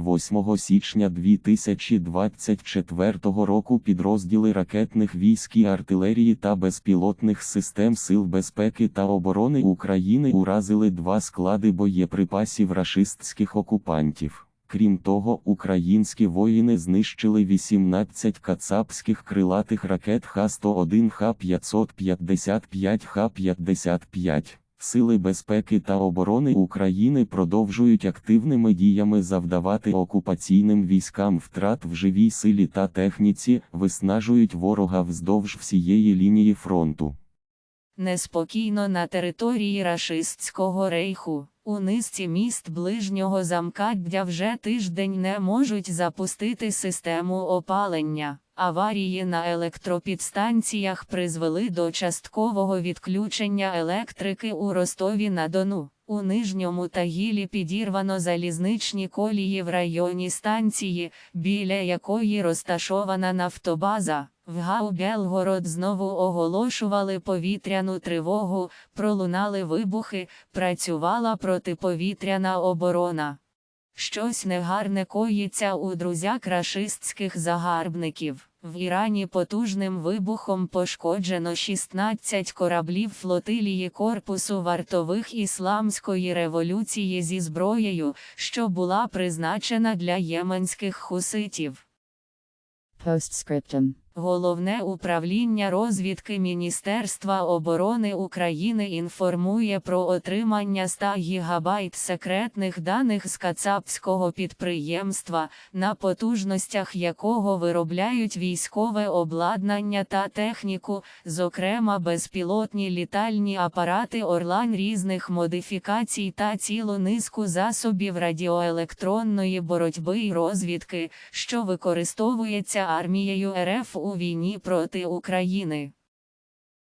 8 січня 2024 року підрозділи ракетних військ і артилерії та безпілотних систем Сил безпеки та оборони України уразили два склади боєприпасів рашистських окупантів. Крім того, українські воїни знищили 18 кацапських крилатих ракет Х-101, Х-555, Х-55. Сили безпеки та оборони України продовжують активними діями завдавати окупаційним військам втрат в живій силі та техніці, виснажують ворога вздовж всієї лінії фронту. Неспокійно на території рашистського рейху. У низці міст ближнього замкаддя вже тиждень не можуть запустити систему опалення. Аварії на електропідстанціях призвели до часткового відключення електрики у Ростові на Дону. У Нижньому Тагілі підірвано залізничні колії в районі станції, біля якої розташована нафтобаза. В ГАУ Белгород знову оголошували повітряну тривогу, пролунали вибухи, працювала протиповітряна оборона. Щось негарне коїться у друзяк рашистських загарбників. В Ірані потужним вибухом пошкоджено 16 кораблів флотилії корпусу вартових ісламської революції зі зброєю, що була призначена для єменських хуситів. Postscriptum. Головне управління розвідки Міністерства оборони України інформує про отримання 100 гігабайт секретних даних з кацапського підприємства, на потужностях якого виробляють військове обладнання та техніку, зокрема безпілотні літальні апарати Орлан різних модифікацій та цілу низку засобів радіоелектронної боротьби й розвідки, що використовується армією РФ у війні проти України.